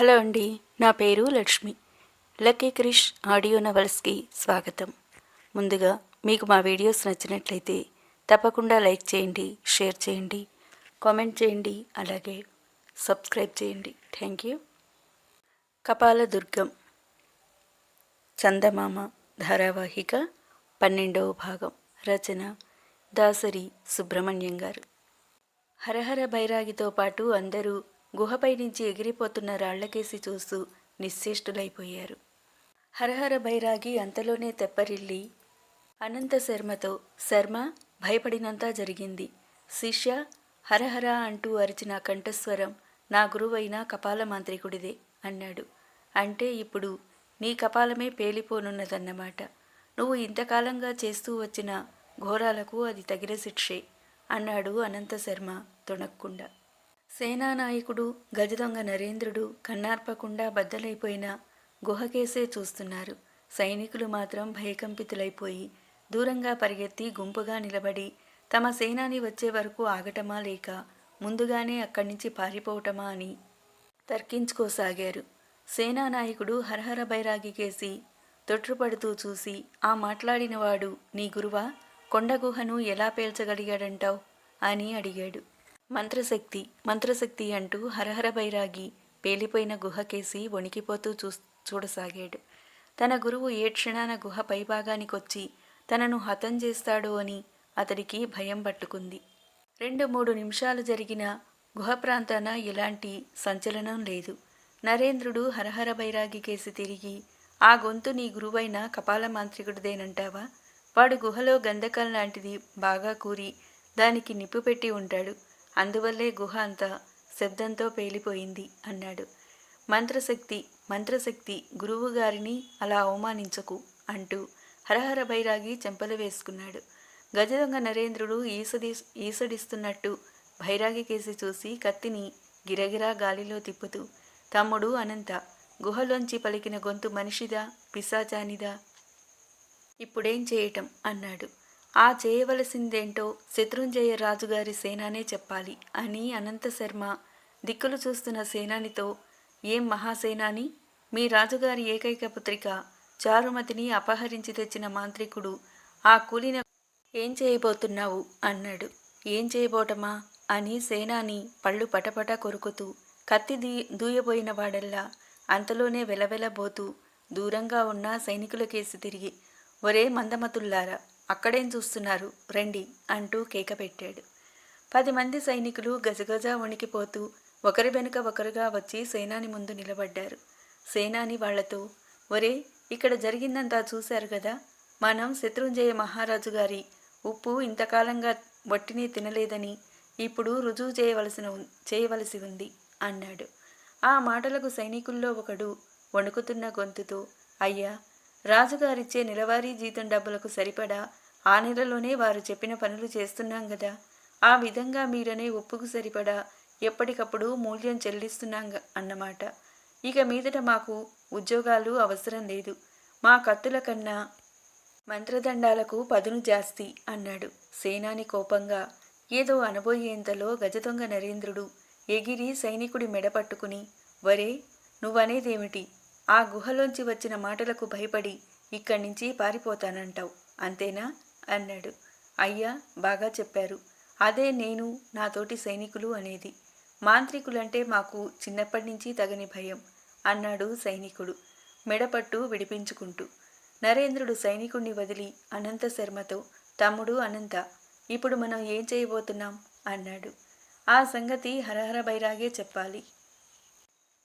Hello అండి నా పేరు లక్ష్మి. లక్కీ క్రిష్ ఆడియో నవల్స్కి స్వాగతం. ముందుగా మీకు మా వీడియోస్ నచ్చినట్లయితే తప్పకుండా లైక్ చేయండి షేర్ చేయండి కామెంట్ చేయండి అలాగే సబ్స్క్రైబ్ చేయండి. Thank you. కపాల దుర్గం చందమామ ధారావాహిక పన్నెండవ భాగం రచన దాసరి సుబ్రహ్మణ్యం గారు. హరహర బైరాగితో పాటు అందరూ గుహపై నుంచి ఎగిరిపోతున్న రాళ్ళకేసి చూస్తూ నిశ్చేష్టులైపోయారు. హరహర బైరాగి అంతలోనే తెప్పరిల్లి అనంత శర్మతో శర్మ భయపడినంత జరిగింది. శిష్య హరహర అంటూ అరిచిన కంఠస్వరం నా గురువైన కపాల మాంత్రికుడిదే అన్నాడు. అంటే ఇప్పుడు నీ కపాలమే పేలిపోనున్నదన్నమాట. నువ్వు ఇంతకాలంగా చేస్తూ వచ్చిన ఘోరాలకు అది తగిన శిక్షే అన్నాడు అనంత శర్మ తొణక్కుండా. సేనానాయకుడు గజదొంగ నరేంద్రుడు కన్నార్పకుండా బద్దలైపోయిన గుహకేసే చూస్తున్నారు. సైనికులు మాత్రం భయకంపితులైపోయి దూరంగా పరిగెత్తి గుంపుగా నిలబడి తమ సేనాని వచ్చే వరకు ఆగటమా లేక ముందుగానే అక్కడి నుంచి పారిపోవటమా అని తర్కించుకోసాగారు. సేనానాయకుడు హరహర బైరాగి కేసి తొట్రుపడుతూ చూసి ఆ మాట్లాడినవాడు నీ గురువా? కొండ గుహను ఎలా పేల్చగలిగాడంటావు? అని అడిగాడు. మంత్రశక్తి మంత్రశక్తి అంటూ హరహర బైరాగి పేలిపోయిన గుహకేసి వణికిపోతూ చూ చూడసాగాడు. తన గురువు ఏ క్షణాన గుహ పైభాగానికొచ్చి తనను హతం చేస్తాడో అని అతడికి భయం పట్టుకుంది. రెండు మూడు నిమిషాలు జరిగిన గుహ ప్రాంతాన ఎలాంటి సంచలనం లేదు. నరేంద్రుడు హరహర బైరాగి కేసి తిరిగి ఆ గొంతు నీ గురువైన కపాల మాంత్రికుడిదేనంటావా? వాడు గుహలో గంధకం లాంటిది బాగా కూరి దానికి నిప్పు పెట్టి ఉంటాడు. అందువల్లే గుహ అంతా శబ్దంతో పేలిపోయింది అన్నాడు. మంత్రశక్తి మంత్రశక్తి గురువు గారిని అలా అవమానించకు అంటూ హరహర బైరాగి చెంపలు వేసుకున్నాడు. గజదొంగ నరేంద్రుడు ఈసడి ఈసడిస్తున్నట్టు భైరాగి కేసి చూసి కత్తిని గిరగిరా గాలిలో తిప్పుతూ తమ్ముడు అనంత గుహలోంచి పలికిన గొంతు మనిషిదా పిశాచానిదా? ఇప్పుడేం చేయటం? అన్నాడు. ఆ చేయవలసిందేంటో శత్రుంజయ రాజుగారి సేనానే చెప్పాలి అని అనంత శర్మ దిక్కులు చూస్తున్న సేనానితో ఏం మహాసేనాని? మీ రాజుగారి ఏకైక పుత్రిక చారుమతిని అపహరించి తెచ్చిన మాంత్రికుడు ఆ కూలిన ఏం చేయబోతున్నావు అన్నాడు. ఏం చేయబోటమా అని సేనాని పళ్ళు పటపట కొరుకుతూ కత్తి దీ దూయబోయిన వాడల్లా అంతలోనే వెలవెలబోతూ దూరంగా ఉన్న సైనికులకేసి తిరిగి ఒరే మందమతుల్లారా! అక్కడేం చూస్తున్నారు? రండి అంటూ కేక పెట్టాడు. పది మంది సైనికులు గజగజ వణికిపోతూ ఒకరి వెనుక ఒకరుగా వచ్చి సేనాని ముందు నిలబడ్డారు. సేనాని వాళ్ళతో ఒరే ఇక్కడ జరిగిందంతా చూశారు కదా మనం శత్రుంజయ మహారాజు గారి ఉప్పు ఇంతకాలంగా వట్టిని తినలేదని ఇప్పుడు రుజువు చేయవలసిన చేయవలసి ఉంది అన్నాడు. ఆ మాటలకు సైనికుల్లో ఒకడు వణుకుతున్న గొంతుతో అయ్యా రాజుగారిచ్చే నెలవారీ జీతం డబ్బులకు సరిపడా ఆ నెలలోనే వారు చెప్పిన పనులు చేస్తున్నాం కదా ఆ విధంగా మీరనే ఒప్పుకు సరిపడా ఎప్పటికప్పుడు మూల్యం చెల్లిస్తున్నాం అన్నమాట. ఇక మీదట మాకు ఉద్యోగాలు అవసరం లేదు. మా కత్తుల కన్నా మంత్రదండాలకు పదును జాస్తి అన్నాడు సేనాని కోపంగా. ఏదో అనబోయేంతలో గజదొంగ నరేంద్రుడు ఎగిరి సైనికుడి మెడపట్టుకుని వరే నువ్వనేదేమిటి? ఆ గుహలోంచి వచ్చిన మాటలకు భయపడి ఇక్కడి నుంచి పారిపోతానంటావు అంతేనా? అన్నాడు. అయ్యా బాగా చెప్పారు. అదే నేను నాతోటి సైనికులు అనేది. మాంత్రికులంటే మాకు చిన్నప్పటి నుంచి తగని భయం అన్నాడు సైనికుడు మెడపట్టు విడిపించుకుంటూ. నరేంద్రుడు సైనికుణ్ణి వదిలి అనంత శర్మతో తమ్ముడు అనంత ఇప్పుడు మనం ఏం చేయబోతున్నాం? అన్నాడు. ఆ సంగతి హరహర బైరాగే చెప్పాలి.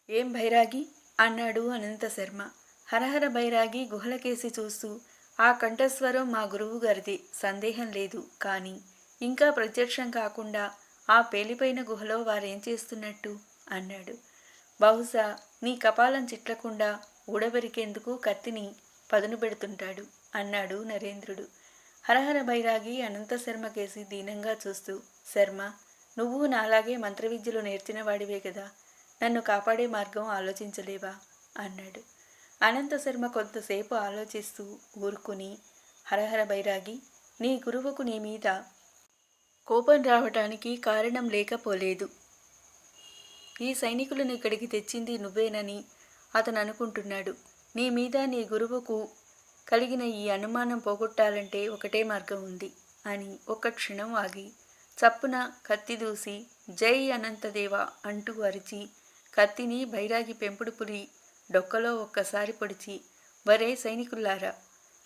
ఏం బైరాగి? అన్నాడు అనంత శర్మ. హరహర బైరాగి గుహలకేసి చూస్తూ ఆ కంఠస్వరం మా గురువు గారిది. సందేహం లేదు. కానీ ఇంకా ప్రత్యక్షం కాకుండా ఆ పేలిపోయిన గుహలో వారేం చేస్తున్నట్టు? అన్నాడు. బహుశా నీ కపాలం చిట్లకుండా ఊడబెరికేందుకు కత్తిని పదును పెడుతుంటాడు అన్నాడు నరేంద్రుడు. హరహర బైరాగి అనంత శర్మ కేసి దీనంగా చూస్తూ శర్మ నువ్వు నాలాగే మంత్రవిద్యలు నేర్చిన వాడివే కదా. నన్ను కాపాడే మార్గం ఆలోచించలేవా? అన్నాడు. అనంత శర్మ కొంతసేపు ఆలోచిస్తూ ఊరుకుని హరహర బైరాగి నీ గురువుకు నీ మీద కోపం రావటానికి కారణం లేకపోలేదు. ఈ సైనికులను ఇక్కడికి తెచ్చింది నువ్వేనని అతను అనుకుంటున్నాడు. నీ మీద నీ గురువుకు కలిగిన ఈ అనుమానం పోగొట్టాలంటే ఒకటే మార్గం ఉంది అని ఒక్క క్షణం ఆగి చప్పున కత్తి దూసి జై అనంతదేవ అంటూ అరిచి కత్తిని బైరాగి పెంపుడు పులి డొక్కలో ఒక్కసారి పొడిచి వరే సైనికుల్లారా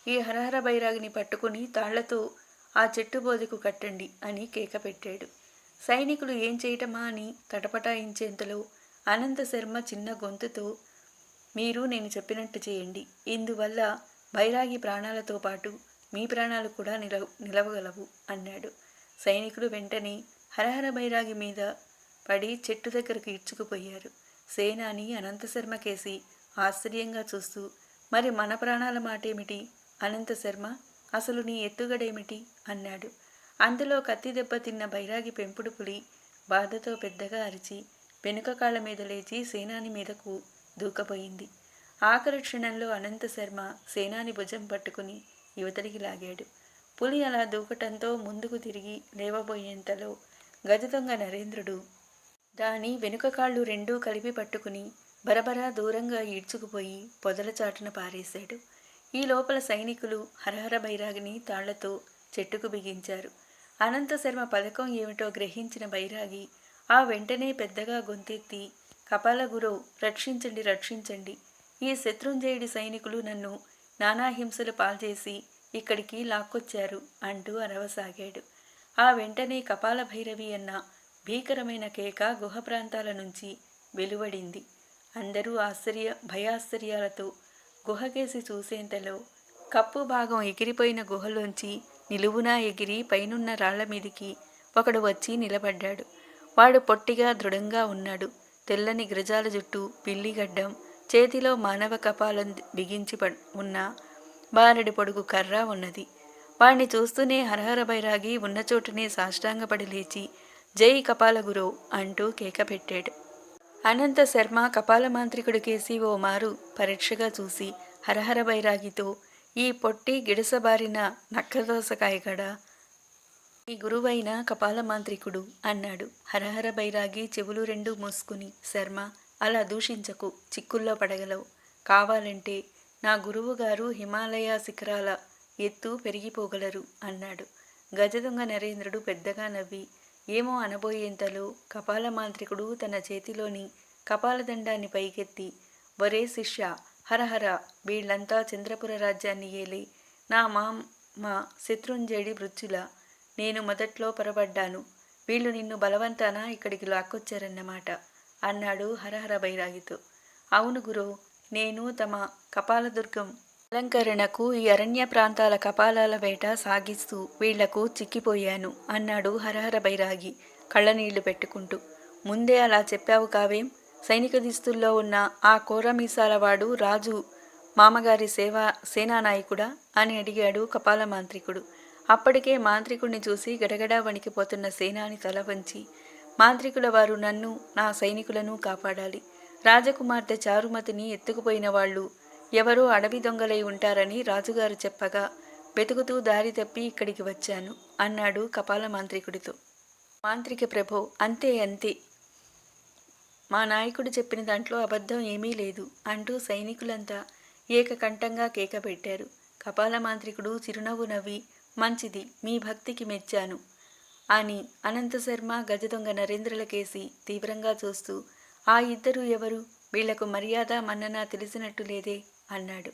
ఈ హరహర బైరాగిని పట్టుకుని తాళ్ళతో ఆ చెట్టు బోధకు కట్టండి అని కేక పెట్టాడు. సైనికులు ఏం చేయటమా అని తటపటాయించేంతలో అనంత శర్మ చిన్న గొంతుతో మీరు నేను చెప్పినట్టు చేయండి. ఇందువల్ల బైరాగి ప్రాణాలతో పాటు మీ ప్రాణాలు కూడా నిలవ నిలవగలవు అన్నాడు. సైనికులు వెంటనే హరహర బైరాగి మీద పడి చెట్టు దగ్గరకు ఇడ్చుకుపోయారు సేనాని అనంతశర్మ కేసి ఆశ్చర్యంగా చూస్తూ మరి మన ప్రాణాల మాటేమిటి? అనంతశర్మ అసలు నీ ఎత్తుగడేమిటి? అన్నాడు. అందులో కత్తి దెబ్బ తిన్న బైరాగి పెంపుడు పులి బాధతో పెద్దగా అరిచి వెనుక కాళ్ళ మీద లేచి సేనాని మీదకు దూకపోయింది. ఆఖరి క్షణంలో అనంత శర్మ సేనాని భుజం పట్టుకుని యువతడికి లాగాడు. పులి అలా దూకటంతో ముందుకు తిరిగి లేవబోయేంతలో గజదొంగ నరేంద్రుడు దాని వెనుక కాళ్ళు రెండూ కలిపి పట్టుకుని బరబరా దూరంగా ఈడ్చుకుపోయి పొదల చాటున పారేశాడు. ఈ లోపల సైనికులు హరహర బైరాగిని తాళ్ళతో చెట్టుకు బిగించారు. అనంతశర్మ పథకం ఏమిటో గ్రహించిన బైరాగి ఆ వెంటనే పెద్దగా గొంతెత్తి కపాల గురవు రక్షించండి రక్షించండి. ఈ శత్రుంజయుడి సైనికులు నన్ను నానా హింసలు పాల్చేసి ఇక్కడికి లాక్కొచ్చారు అంటూ అరవసాగాడు. ఆ వెంటనే కపాల భైరవి అన్న భీకరమైన కేక గుహ ప్రాంతాల నుంచి వెలువడింది. అందరూ ఆశ్చర్య భయాశ్చర్యాలతో గుహకేసి చూసేంతలో కప్పు భాగం ఎగిరిపోయిన గుహలోంచి నిలువునా ఎగిరి పైనున్న రాళ్ళ మీదికి ఒకడు వచ్చి నిలబడ్డాడు. వాడు పొట్టిగా దృఢంగా ఉన్నాడు. తెల్లని గ్రజాల జుట్టు పిల్లిగడ్డం చేతిలో మానవ కపాలం బిగించి ఉన్న బారెడి పొడుగు కర్ర ఉన్నది. వాణ్ణి చూస్తూనే హరహర బైరాగి ఉన్న చోటనే సాష్టాంగపడి లేచి జై కపాల గురో అంటూ కేక పెట్టాడు. అనంత శర్మ కపాల మాంత్రికుడు కేసి ఓ మారు పరీక్షగా చూసి హరహర బైరాగితో ఈ పొట్టి గిడసబారిన నక్కదోసకాయగడ ఈ గురువైన కపాల మాంత్రికుడు అన్నాడు. హరహర బైరాగి చెవులు రెండు మూసుకుని శర్మ అలా దూషించకు చిక్కుల్లో పడగలవు. కావాలంటే నా గురువుగారు హిమాలయ శిఖరాల ఎత్తు పెరిగిపోగలరు అన్నాడు. గజదొంగ నరేంద్రుడు పెద్దగా నవ్వి ఏమో అనబోయేంతలో కపాల మాంత్రికుడు తన చేతిలోని కపాలదండాన్ని పైకెత్తి వరే శిష్య హరహర వీళ్ళంతా చంద్రపుర రాజ్యాన్ని ఏలి. నా మామ శత్రుంజయుడి మృత్యుల నేను మొదట్లో పొరబడ్డాను. వీళ్ళు నిన్ను బలవంతాన ఇక్కడికి లాక్కొచ్చారన్నమాట అన్నాడు హరహర బైరాగితో. అవును గురు నేను తమ కపాలదుర్గం అలంకరణకు ఈ అరణ్య ప్రాంతాల కపాలాల వేట సాగిస్తూ వీళ్ళకు చిక్కిపోయాను అన్నాడు హరహర బైరాగి కళ్ళనీళ్ళు పెట్టుకుంటూ. ముందే అలా చెప్పావు కావేం? సైనిక దిస్తుల్లో ఉన్న ఆ కోరమీసాలవాడు రాజు మామగారి సేవా సేనానాయకుడా? అని అడిగాడు కపాల మాంత్రికుడు. అప్పటికే మాంత్రికుడిని చూసి గడగడా వణికిపోతున్న సేనాని తల వంచి మాంత్రికుల వారు నన్ను నా సైనికులను కాపాడాలి. రాజకుమార్తె చారుమతిని ఎత్తుకుపోయిన వాళ్ళు ఎవరో అడవి దొంగలై ఉంటారని రాజుగారు చెప్పగా వెతుకుతూ దారి తప్పి ఇక్కడికి వచ్చాను అన్నాడు కపాల మాంత్రికుడితో మాంత్రిక ప్రభో అంతే అంతే. మా నాయకుడు చెప్పిన దాంట్లో అబద్ధం ఏమీ లేదు అంటూ సైనికులంతా ఏకకంఠంగా కేక పెట్టారు కపాల మాంత్రికుడు చిరునవ్వు నవ్వి మంచిది మీ భక్తికి మెచ్చాను అని అనంతశర్మ గజదొంగ నరేంద్రలకేసి తీవ్రంగా చూస్తూ ఆ ఇద్దరు ఎవరు? వీళ్ళకు మర్యాద మన్నన తెలిసినట్టు లేదే. అన్నాడు.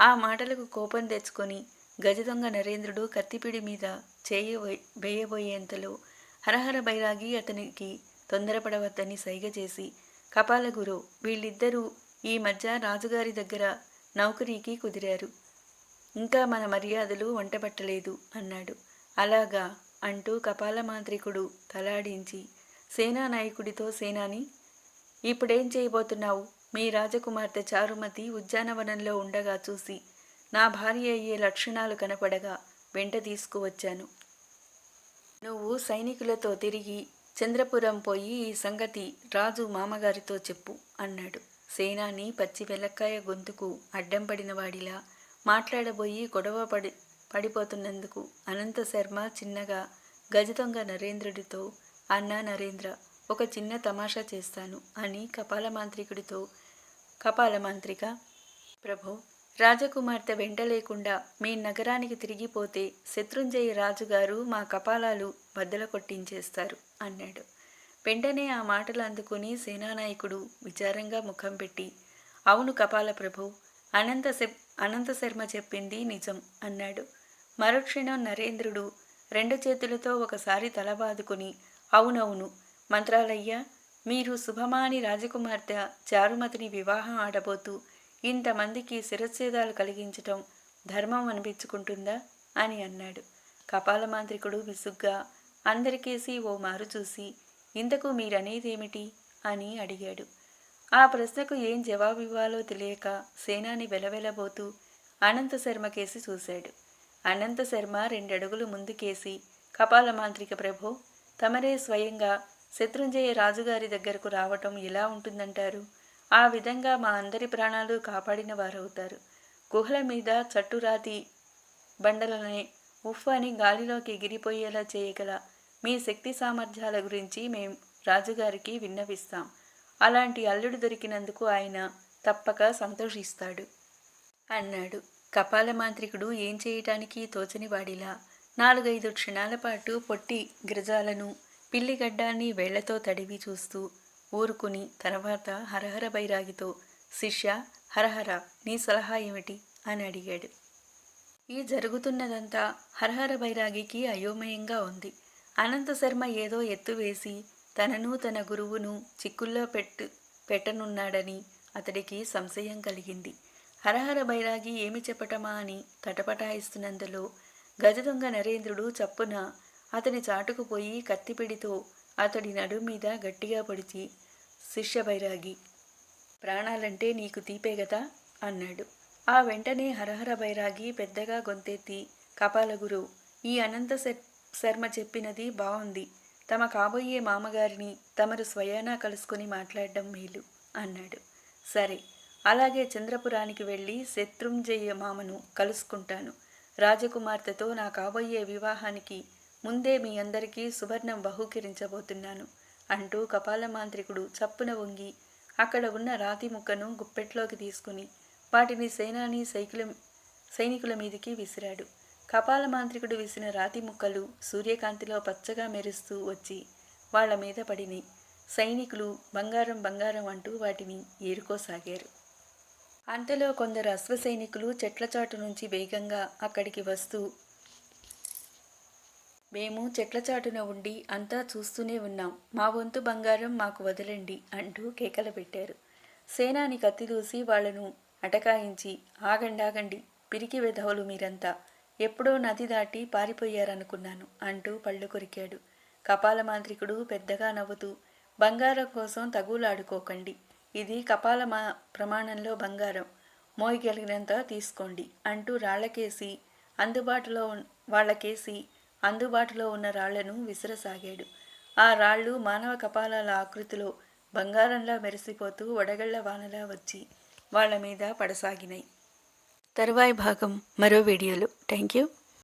ఆ మాటలకు కోపం తెచ్చుకొని గజదొంగ నరేంద్రుడు కత్తిపిడి మీద చేయ వేయబోయేంతలో హరహర బైరాగి అతనికి తొందరపడవద్దని సైగ చేసి కపాలగురు వీళ్ళిద్దరూ ఈ మధ్య రాజుగారి దగ్గర నౌకరీకి కుదిరారు. ఇంకా మన మర్యాదలు వంటపట్టలేదు అన్నాడు. అలాగా అంటూ కపాలమాంత్రికుడు తలాడించి సేనానాయకుడితో సేనాని ఇప్పుడేం చేయబోతున్నావు? మీ రాజకుమార్తె చారుమతి ఉద్యానవనంలో ఉండగా చూసి నా భార్య అయ్యే లక్షణాలు కనపడగా వెంట తీసుకువచ్చాను. నువ్వు సైనికులతో తిరిగి చంద్రపురం పోయి ఈ సంగతి రాజు మామగారితో చెప్పు అన్నాడు. సేనాని పచ్చి వెలక్కాయ గొంతుకు అడ్డం పడిన వాడిలా మాట్లాడబోయి గొడవ పడి పడిపోతున్నందుకు అనంత శర్మ చిన్నగా గజదొంగ నరేంద్రుడితో అన్నా నరేంద్ర ఒక చిన్న తమాషా చేస్తాను అని కపాల కపాలమాంత్రిక కపాల ప్రభు రాజకుమార్తె వెంట లేకుండా మీ నగరానికి తిరిగిపోతే శత్రుంజయ రాజుగారు మా కపాలాలు బద్దల కొట్టించేస్తారు అన్నాడు. వెంటనే ఆ మాటలు అందుకుని సేనానాయకుడు విచారంగా ముఖం పెట్టి అవును కపాల ప్రభు అనంత అనంత శర్మ చెప్పింది నిజం అన్నాడు. మరుక్షణం నరేంద్రుడు రెండు చేతులతో ఒకసారి తల బాదుకుని అవునవును మంత్రాలయ్య మీరు శుభమాని రాజకుమార్తె చారుమతిని వివాహం ఆడబోతూ ఇంతమందికి శిరచ్ఛేదాలు కలిగించటం ధర్మం అనిపించుకుంటుందా? అని అన్నాడు. కపాలమాంత్రికుడు విసుగ్గా అందరికేసి ఓ మారు చూసి ఇంతకు మీరనేదేమిటి? అని అడిగాడు. ఆ ప్రశ్నకు ఏం జవాబు ఇవ్వాలో తెలియక సేనాని వెలవెలబోతూ అనంత శర్మ కేసి చూశాడు. అనంత శర్మ రెండడుగులు ముందుకేసి కపాలమాంత్రిక ప్రభో తమరే స్వయంగా శత్రుంజయ రాజుగారి దగ్గరకు రావటం ఎలా ఉంటుందంటారు? ఆ విధంగా మా అందరి ప్రాణాలు కాపాడిన వారవుతారు. గుహల మీద చట్టురాతి బండలనే ఉఫ్ అని గాలిలోకి ఎగిరిపోయేలా చేయగల మీ శక్తి సామర్థ్యాల గురించి మేం రాజుగారికి విన్నవిస్తాం. అలాంటి అల్లుడు దొరికినందుకు ఆయన తప్పక సంతోషిస్తాడు. అన్నాడు. కపాల మాంత్రికుడు ఏం చేయటానికి తోచని వాడిలా నాలుగైదు క్షణాల పాటు పొట్టి గిరజాలను పిల్లిగడ్డాన్ని వేళ్ళతో తడివి చూస్తూ ఊరుకుని తర్వాత హరహర బైరాగితో శిష్య హరహర నీ సలహా ఏమిటి? అని అడిగాడు. ఈ జరుగుతున్నదంతా హరహర బైరాగికి అయోమయంగా ఉంది. అనంత శర్మ ఏదో ఎత్తు వేసి తనను తన గురువును చిక్కుల్లో పెట్టు పెట్టనున్నాడని అతడికి సంశయం కలిగింది. హరహర బైరాగి ఏమి చెప్పటమా అని తటపటాయిస్తున్నందులో గజదొంగ నరేంద్రుడు చప్పున అతని చాటుకు పోయి కత్తిపిడితో అతడి నడుము మీద గట్టిగా పొడిచి శిష్య బైరాగి ప్రాణాలంటే నీకు తీపే గదా అన్నాడు. ఆ వెంటనే హరహర బైరాగి పెద్దగా గొంతెత్తి కపాలగురు ఈ అనంత శర్- శర్మ చెప్పినది బాగుంది తమ కాబోయే మామగారిని తమరు స్వయానా కలుసుకొని మాట్లాడడం మేలు అన్నాడు. సరే అలాగే చంద్రపురానికి వెళ్ళి శత్రుంజయ మామను కలుసుకుంటాను. రాజకుమార్తెతో నా కాబోయే వివాహానికి ముందే మీ అందరికీ సువర్ణం బహూకరించబోతున్నాను అంటూ కపాలమాంత్రికుడు చప్పున వంగి అక్కడ ఉన్న రాతి ముక్కను గుప్పెట్లోకి తీసుకుని వాటిని సేనాని సైకిల సైనికుల మీదికి విసిరాడు. కపాలమాంత్రికుడు విసిన రాతి ముక్కలు సూర్యకాంతిలో పచ్చగా మెరుస్తూ వచ్చి వాళ్ళ మీద పడినాయి. సైనికులు బంగారం బంగారం అంటూ వాటిని ఏరుకోసాగారు. అంతలో కొందరు అశ్వ సైనికులు చెట్ల చాటు నుంచి వేగంగా అక్కడికి వస్తూ మేము చెట్ల చాటున ఉండి అంతా చూస్తూనే ఉన్నాం. మా వంతు బంగారం మాకు వదలండి అంటూ కేకలు పెట్టారు. సేనాని కత్తి దూసి వాళ్ళను అటకాయించి ఆగండాగండి పిరికి వెధవులు మీరంతా. ఎప్పుడో నది దాటి పారిపోయారనుకున్నాను అంటూ పళ్ళు కొరికాడు. కపాలమాంత్రికుడు పెద్దగా నవ్వుతూ బంగారం కోసం తగులాడుకోకండి. ఇది కపాల మా ప్రమాణంలో బంగారం. మోయగలిగినంత తీసుకోండి అంటూ రాళ్ళకేసి అందుబాటులో వాళ్ళకేసి అందుబాటులో ఉన్న రాళ్ళను విసిరసాగాడు. ఆ రాళ్ళు మానవ కపాలాల ఆకృతిలో బంగారంలా మెరిసిపోతూ వడగళ్ళ వానలా వచ్చి వాళ్ళ మీద పడసాగినాయి. తరువాయి భాగం మరో వీడియోలో. Thank you